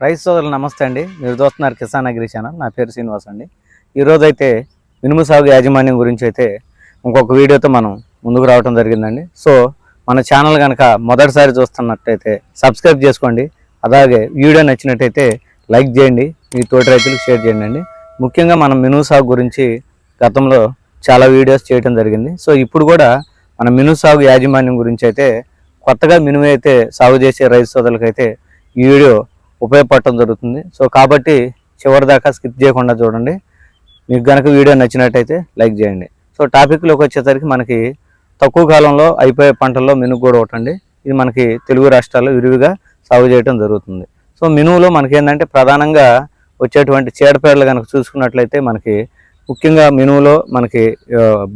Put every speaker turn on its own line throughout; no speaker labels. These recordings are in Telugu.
రైతు సోదరులు నమస్తే అండి. మీరు చూస్తున్నారు కిసాన్ అగ్రి ఛానల్. నా పేరు శ్రీనివాస్ అండి. ఈరోజు అయితే మినుము సాగు యాజమాన్యం గురించి అయితే ఇంకొక వీడియోతో మనం ముందుకు రావడం జరిగిందండి. సో మన ఛానల్ కనుక మొదటిసారి చూస్తున్నట్టయితే సబ్స్క్రైబ్ చేసుకోండి. అలాగే వీడియో నచ్చినట్టయితే లైక్ చేయండి. మీ తోటి రైతులకు షేర్ చేయండి ముఖ్యంగా మనం మినుము సాగు గురించి గతంలో చాలా వీడియోస్ చేయడం జరిగింది. సో ఇప్పుడు కూడా మన మినుము సాగు యాజమాన్యం గురించి అయితే కొత్తగా మినుము అయితే సాగు చేసే రైతు సోదరులకైతే ఈ వీడియో ఉపయోగపడటం జరుగుతుంది. సో కాబట్టి చివరి దాకా స్కిప్ చేయకుండా చూడండి. మీకు గనక వీడియో నచ్చినట్టయితే లైక్ చేయండి. సో టాపిక్లోకి వచ్చేసరికి మనకి తక్కువ కాలంలో అయిపోయే పంటల్లో మినుగు కూడా ఒకటండి. ఇది మనకి తెలుగు రాష్ట్రాల్లో విరివిగా సాగు చేయడం జరుగుతుంది. సో మినువులో మనకి ఏంటంటే ప్రధానంగా వచ్చేటువంటి చీడపేడలు కనుక చూసుకున్నట్లయితే మనకి ముఖ్యంగా మినువులో మనకి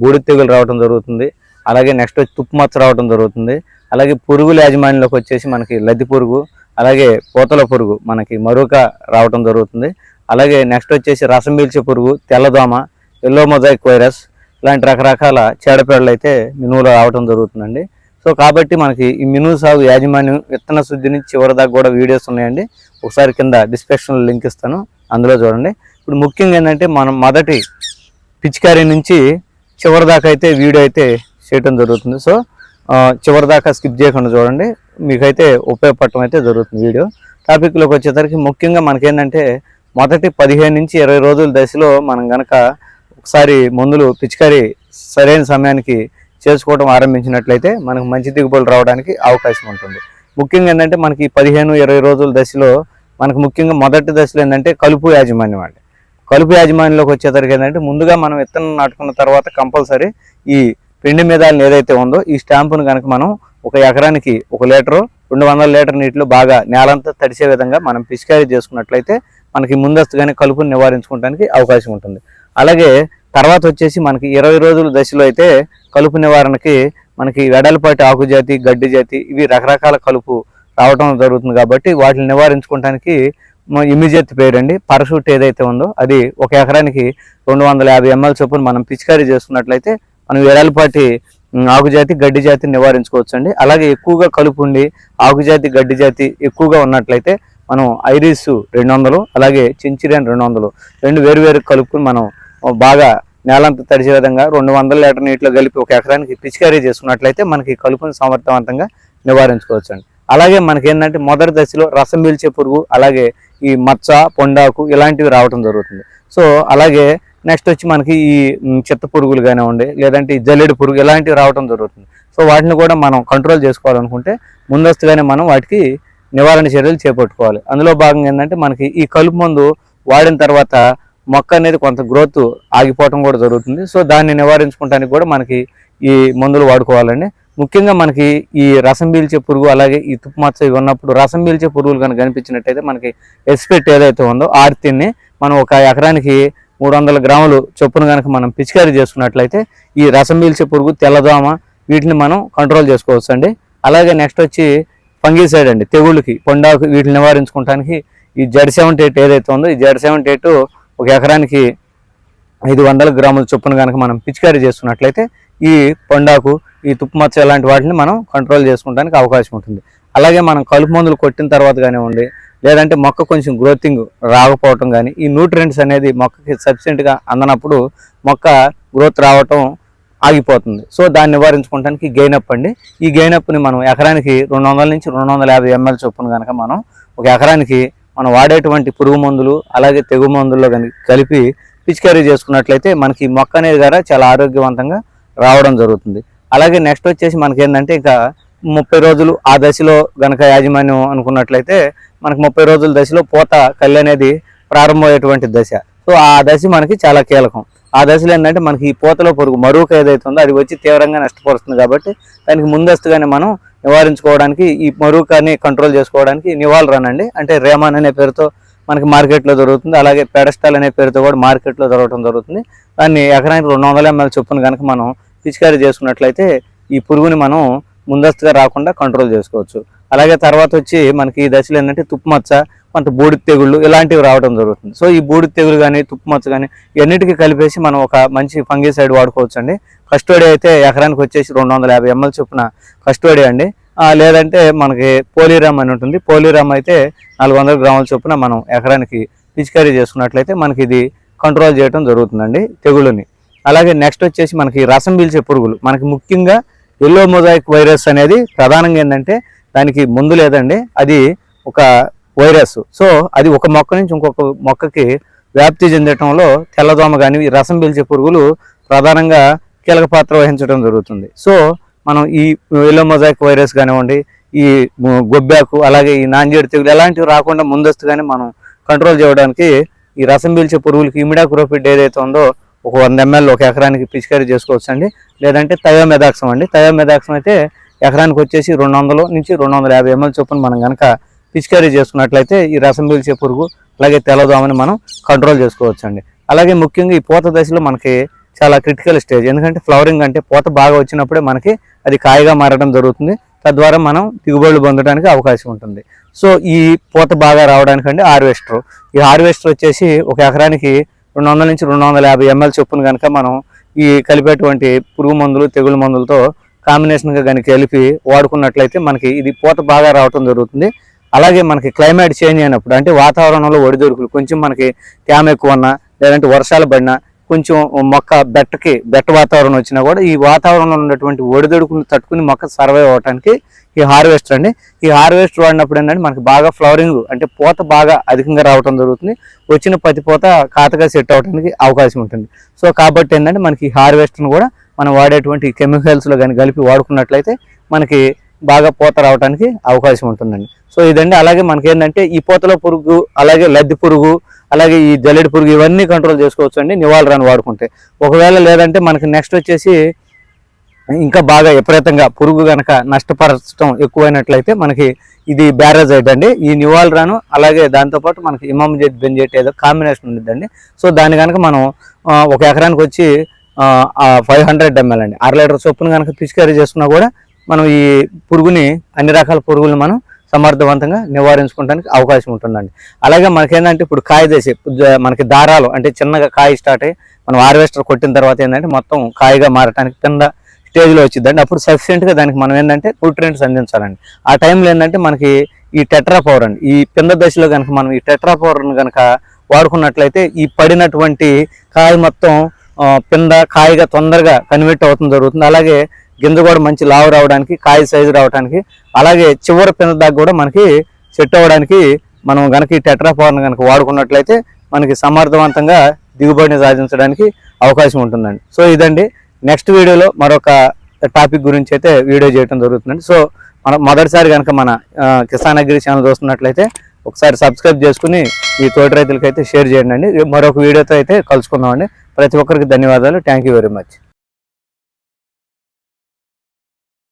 బూడిద తెగులు రావడం జరుగుతుంది. అలాగే నెక్స్ట్ వచ్చి తుప్పు మచ్చ రావడం జరుగుతుంది. అలాగే పురుగుల యాజమాన్యంలోకి వచ్చేసి మనకి లద్ది పురుగు అలాగే పూతల పురుగు మనకి మరొక రావటం జరుగుతుంది. అలాగే నెక్స్ట్ వచ్చేసి రసం పీల్చే పురుగు తెల్లదోమ ఎల్లో మొజాయిక్ వైరస్ ఇలాంటి రకరకాల చీడపేడలు అయితే మినువులు రావటం జరుగుతుందండి. సో కాబట్టి మనకి ఈ మినువు సాగు యాజమాన్యం విత్తన శుద్ధి నుంచి చివరి దాకా కూడా వీడియోస్ ఉన్నాయండి. ఒకసారి కింద డిస్క్రిప్షన్లో లింక్ ఇస్తాను. అందులో చూడండి. ఇప్పుడు ముఖ్యంగా ఏంటంటే మనం మొదటి పిచికారీ నుంచి చివరి దాకా అయితే వీడియో అయితే చేయటం జరుగుతుంది. సో చివరి దాకా స్కిప్ చేయకుండా చూడండి. మీకైతే ఉపయోగపడటం అయితే జరుగుతుంది వీడియో. టాపిక్లోకి వచ్చేసరికి ముఖ్యంగా మనకేంటంటే మొదటి పదిహేను నుంచి ఇరవై రోజుల దశలో మనం గనక ఒకసారి మందులు పిచికారీ సరైన సమయానికి చేసుకోవడం ఆరంభించినట్లయితే మనకు మంచి దిగుబడులు రావడానికి అవకాశం ఉంటుంది. ముఖ్యంగా ఏంటంటే మనకి పదిహేను ఇరవై రోజుల దశలో మనకు ముఖ్యంగా మొదటి దశలో ఏంటంటే కలుపు యాజమాన్యం అండి. కలుపు యాజమాన్యంలోకి వచ్చేసరికి ఏంటంటే ముందుగా మనం విత్తనం నాటుకున్న తర్వాత కంపల్సరీ ఈ పిండి మీదాలను ఏదైతే ఉందో ఈ స్టాంపును కనుక మనం ఒక ఎకరానికి ఒక లీటరు రెండు వందల లీటర్ నీటిలో బాగా నేలంతా తడిసే విధంగా మనం పిచికారీ చేసుకున్నట్లయితే మనకి ముందస్తుగానే కలుపుని నివారించుకోవడానికి అవకాశం ఉంటుంది. అలాగే తర్వాత వచ్చేసి మనకి ఇరవై రోజుల దశలో అయితే కలుపు నివారణకి మనకి వెడలపాటి ఆకు జాతి గడ్డి జాతి ఇవి రకరకాల కలుపు రావడం జరుగుతుంది కాబట్టి వాటిని నివారించుకోవడానికి ఇమీడియట్ పేరు అండి. పరషూట్ ఏదైతే ఉందో అది ఒక ఎకరానికి రెండు వందల యాభై ఎంఎల్ చొప్పున మనం పిచికారీ చేసుకున్నట్లయితే మనం ఎడలపాటి ఆకుజాతి గడ్డి జాతి నివారించుకోవచ్చు అండి అలాగే ఎక్కువగా కలుపు ఉండి ఆకుజాతి గడ్డి జాతి ఎక్కువగా ఉన్నట్లయితే మనం ఐరిస్ రెండు వందలు అలాగే చించిరియన్ రెండు వందలు రెండు వేరు వేరు కలుపుకుని మనం బాగా నేలంతా తడిచే విధంగా రెండు వందల లీటర్ నీటిలో కలిపి ఒక ఎకరానికి పిచికారీ చేసుకున్నట్లయితే మనకి కలుపుని సమర్థవంతంగా నివారించుకోవచ్చు అండి అలాగే మనకి ఏంటంటే మొదటి దశలో రసం పీల్చే పురుగు అలాగే ఈ మచ్చ పొండాకు ఇలాంటివి రావడం జరుగుతుంది. సో అలాగే నెక్స్ట్ వచ్చి మనకి ఈ చిత్త పురుగులు కానివ్వండి లేదంటే ఈ జల్లెడు పురుగు ఇలాంటివి రావడం జరుగుతుంది. సో వాటిని కూడా మనం కంట్రోల్ చేసుకోవాలనుకుంటే ముందస్తుగానే మనం వాటికి నివారణ చర్యలు చేపట్టుకోవాలి. అందులో భాగంగా ఏంటంటే మనకి ఈ కలుపు మందు వాడిన తర్వాత మొక్క అనేది కొంత గ్రోత్ ఆగిపోవటం కూడా జరుగుతుంది. సో దాన్ని నివారించుకోవడానికి కూడా మనకి ఈ మందులు వాడుకోవాలండి. ముఖ్యంగా మనకి ఈ రసం పీల్చే పురుగు అలాగే ఈ తుప్పు మచ్చ ఇవి ఉన్నప్పుడు రసం పీల్చే పురుగులు కనుక కనిపించినట్టయితే మనకి ఎస్పెట్ ఏదైతే ఉందో ఆర్తిని మనం ఒక ఎకరానికి మూడు వందల గ్రాములు చొప్పున కనుక మనం పిచికారీ చేసుకున్నట్లయితే ఈ రసం పీల్చే పురుగు తెల్లదోమ వీటిని మనం కంట్రోల్ చేసుకోవచ్చు అండి అలాగే నెక్స్ట్ వచ్చి ఫంగిసైడ్ అండి. తెగుళ్ళకి పొండాకు వీటిని నివారించుకోవడానికి ఈ జెడ్ సెవెంటీ ఎయిట్ ఏదైతే ఉందో ఈ జెడ్ సెవెంటీ ఎయిట్ ఒక ఎకరానికి ఐదు వందల గ్రాముల చొప్పున కనుక మనం పిచికారీ చేసుకున్నట్లయితే ఈ పొండాకు ఈ తుప్పుమచ్చ ఇలాంటి వాటిని మనం కంట్రోల్ చేసుకోవడానికి అవకాశం ఉంటుంది. అలాగే మనం కలుపు మందులు కొట్టిన తర్వాత కానివ్వండి లేదంటే మొక్క కొంచెం గ్రోతింగ్ రాకపోవటం కానీ ఈ న్యూట్రియంట్స్ అనేది మొక్కకి సఫిషియెంట్గా అందనప్పుడు మొక్క గ్రోత్ రావటం ఆగిపోతుంది. సో దాన్ని నివారించుకోవడానికి గెయిన్ అప్ అండి. ఈ గెయిన్ అప్ని మనం ఎకరానికి రెండు వందల నుంచి రెండు వందల యాభై ఎంఎల్ చొప్పున కనుక మనం ఒక ఎకరానికి మనం వాడేటువంటి పురుగు మందులు అలాగే తెగు మందుల్లో కనుక కలిపి పిచికారీ చేసుకున్నట్లయితే మనకి మొక్క అనేది కూడా చాలా ఆరోగ్యవంతంగా రావడం జరుగుతుంది. అలాగే నెక్స్ట్ వచ్చేసి మనకి ఏంటంటే ఇంకా ముప్పై రోజులు ఆ దశలో గనక యాజమాన్యం అనుకున్నట్లయితే మనకు ముప్పై రోజుల దశలో పూత కళ్ళు అనేది ప్రారంభమయ్యేటువంటి దశ. సో ఆ దశ మనకి చాలా కీలకం. ఆ దశలో ఏంటంటే మనకి ఈ పూతలో పురుగు మరొక ఏదైతే ఉందో అది వచ్చి తీవ్రంగా నష్టపరుస్తుంది కాబట్టి దానికి ముందస్తుగానే మనం నివారించుకోవడానికి ఈ మరొకని కంట్రోల్ చేసుకోవడానికి నివాళరన్ అండి అంటే రేమాన్ అనే పేరుతో మనకి మార్కెట్లో దొరుకుతుంది. అలాగే పెడస్టాల్ అనే పేరుతో కూడా మార్కెట్లో దొరకడం జరుగుతుంది. దాన్ని ఎకరానికి రెండు వందల ఎంఎల్ చొప్పున కనుక మనం పిచికారీ చేసుకున్నట్లయితే ఈ పురుగుని మనం ముందస్తుగా రాకుండా కంట్రోల్ చేసుకోవచ్చు. అలాగే తర్వాత వచ్చి మనకి ఈ దశలో ఏంటంటే తుప్పు మచ్చ కొంత బూడిద తెగుళ్ళు ఇలాంటివి రావడం జరుగుతుంది. సో ఈ బూడిద తెగులు కానీ తుప్పు మచ్చ కానీ ఇవన్నిటికీ కలిపేసి మనం ఒక మంచి ఫంగిసైడ్ వాడుకోవచ్చు అండి కస్టోడి అయితే ఎకరానికి వచ్చేసి రెండు వందల యాభై ఎంఎల్ చొప్పున కస్టోడి అండి. లేదంటే మనకి పోలీరామ్ అని ఉంటుంది. పోలీరామ్ అయితే నాలుగు వందల గ్రాముల చొప్పున మనం ఎకరానికి పిచికారీ చేసుకున్నట్లయితే మనకి ఇది కంట్రోల్ చేయడం జరుగుతుందండి తెగులుని అలాగే నెక్స్ట్ వచ్చేసి మనకి రసం పీల్చే పురుగులు. మనకి ముఖ్యంగా ఎల్లో మొజాయిక్ వైరస్ అనేది ప్రధానంగా ఏంటంటే దానికి ముందు లేదండి అది ఒక వైరస్. సో అది ఒక మొక్క నుంచి ఇంకొక మొక్కకి వ్యాప్తి చెందటంలో తెల్లదోమ కానీ ఈ రసం పీల్చే పురుగులు ప్రధానంగా కీలక పాత్ర వహించడం జరుగుతుంది. సో మనం ఈ ఎల్లో మొజాయిక్ వైరస్ కానివ్వండి ఈ గొబ్బాకు అలాగే ఈ నాంజేడు తెగులు ఎలాంటివి రాకుండా ముందస్తుగానే మనం కంట్రోల్ చేయడానికి ఈ రసం పీల్చే పురుగులకి ఇమిడాక్రోపిడ్ ఏదైతే ఉందో ఒక వంద ఎంఎల్ ఒక ఎకరానికి పిచికారీ చేసుకోవచ్చు అండి లేదంటే థయోమెదాక్సం అండి. థయోమెదాక్సం అయితే ఎకరానికి వచ్చేసి రెండు వందలు నుంచి రెండు వందల యాభై ఎంఎల్ చొప్పున మనం కనుక పిచికారీ చేసుకున్నట్లయితే ఈ రసం పీల్చే పురుగు అలాగే తెల్లదోమని మనం కంట్రోల్ చేసుకోవచ్చు అండి అలాగే ముఖ్యంగా ఈ పూత దశలో మనకి చాలా క్రిటికల్ స్టేజ్ ఎందుకంటే ఫ్లవరింగ్ అంటే పూత బాగా వచ్చినప్పుడే మనకి అది కాయగా మారడం జరుగుతుంది. తద్వారా మనం దిగుబడులు పొందడానికి అవకాశం ఉంటుంది. సో ఈ పూత బాగా రావడానికంటే హార్వెస్టర్. ఈ హార్వెస్టర్ వచ్చేసి ఒక ఎకరానికి రెండు వందల నుంచి రెండు వందల యాభై ఎంఎల్ చొప్పున కనుక మనం ఈ కలిపేటువంటి పురుగు మందులు తెగులు మందులతో కాంబినేషన్గా కనుక కలిపి వాడుకున్నట్లయితే మనకి ఇది పూత బాగా రావటం జరుగుతుంది. అలాగే మనకి క్లైమేట్ చేంజ్ అయినప్పుడు అంటే వాతావరణంలో ఒడిదొడుకులు కొంచెం మనకి తేమ ఎక్కువ ఉన్నా లేదంటే వర్షాలు పడినా కొంచెం మొక్క బెట్టకి బెట్ట వాతావరణం వచ్చినా కూడా ఈ వాతావరణంలో ఉన్నటువంటి ఒడిదొడుకుని తట్టుకుని మొక్క సర్వైవ్ అవ్వడానికి ఈ హార్వెస్టర్ అండి. ఈ హార్వెస్టర్ వాడినప్పుడు ఏంటంటే మనకి బాగా ఫ్లవరింగ్ అంటే పూత బాగా అధికంగా రావటం జరుగుతుంది. వచ్చిన పతి పూత కాతగా సెట్ అవడానికి అవకాశం ఉంటుంది. సో కాబట్టి ఏంటంటే మనకి ఈ హార్వెస్టర్ని కూడా మనం వాడేటువంటి కెమికల్స్లో కానీ కలిపి వాడుకున్నట్లయితే మనకి బాగా పూత రావడానికి అవకాశం ఉంటుందండి. సో ఇదండి. అలాగే మనకి ఏంటంటే ఈ పూతలో పురుగు అలాగే లద్ది పురుగు అలాగే ఈ జల్లెడి పురుగు ఇవన్నీ కంట్రోల్ చేసుకోవచ్చు అండి నివాళరాన్ని వాడుకుంటే. ఒకవేళ లేదంటే మనకి నెక్స్ట్ వచ్చేసి ఇంకా బాగా విపరీతంగా పురుగు కనుక నష్టపరచడం ఎక్కువైనట్లయితే మనకి ఇది బ్యారేజైట్ అండి ఈ నివాళరాను అలాగే దాంతోపాటు మనకి ఇమామిజెట్ బెంజెట్ ఏదో కాంబినేషన్ ఉండిద్దండి. సో దాన్ని కనుక మనం ఒక ఎకరానికి వచ్చి ఫైవ్ హండ్రెడ్ ఎంఎల్ అండి. అర లీటర్ చొప్పున కనుక పిచికారీ చేసుకున్నా కూడా మనం ఈ పురుగుని అన్ని రకాల పురుగులు మనం సమర్థవంతంగా నివారించుకోవడానికి అవకాశం ఉంటుందండి. అలాగే మనకేంటంటే ఇప్పుడు కాయ దశ మనకి దారాలు అంటే చిన్నగా కాయ స్టార్ట్ అయ్యి మనం హార్వెస్టర్ కొట్టిన తర్వాత ఏంటంటే మొత్తం కాయగా మారటానికి కింద స్టేజ్లో వచ్చిందండి అప్పుడు సఫిషియెంట్గా దానికి మనం ఏంటంటే న్యూట్రియంట్స్ అందించాలండి. ఆ టైంలో ఏంటంటే మనకి ఈ టెట్రా పవర్ అండి. ఈ పింద దశలో కనుక మనం ఈ టెట్రా పవర్ను కనుక వాడుకున్నట్లయితే ఈ పడినటువంటి కాయ మొత్తం పింద కాయగా తొందరగా కన్వర్ట్ అవుతుంది జరుగుతుంది. అలాగే గింజ కూడా మంచి లావు రావడానికి కాయ సైజు రావడానికి అలాగే చివరి పిన దాకా కూడా మనకి సెట్ అవ్వడానికి మనం గనక ఈ టెట్రాఫార్ను కనుక వాడుకున్నట్లయితే మనకి సమర్థవంతంగా దిగుబడిని సాధించడానికి అవకాశం ఉంటుందండి. సో ఇదండి. నెక్స్ట్ వీడియోలో మరొక టాపిక్ గురించి అయితే వీడియో చేయడం జరుగుతుందండి. సో మన మొదటిసారి కనుక మన కిసాన్ అగ్రి ఛానల్ చూస్తున్నట్లయితే ఒకసారి సబ్స్క్రైబ్ చేసుకుని ఈ తోటి రైతులకైతే షేర్ చేయండి. మరొక వీడియోతో అయితే కలుసుకుందామండి. ప్రతి ఒక్కరికి ధన్యవాదాలు. Thank you very much.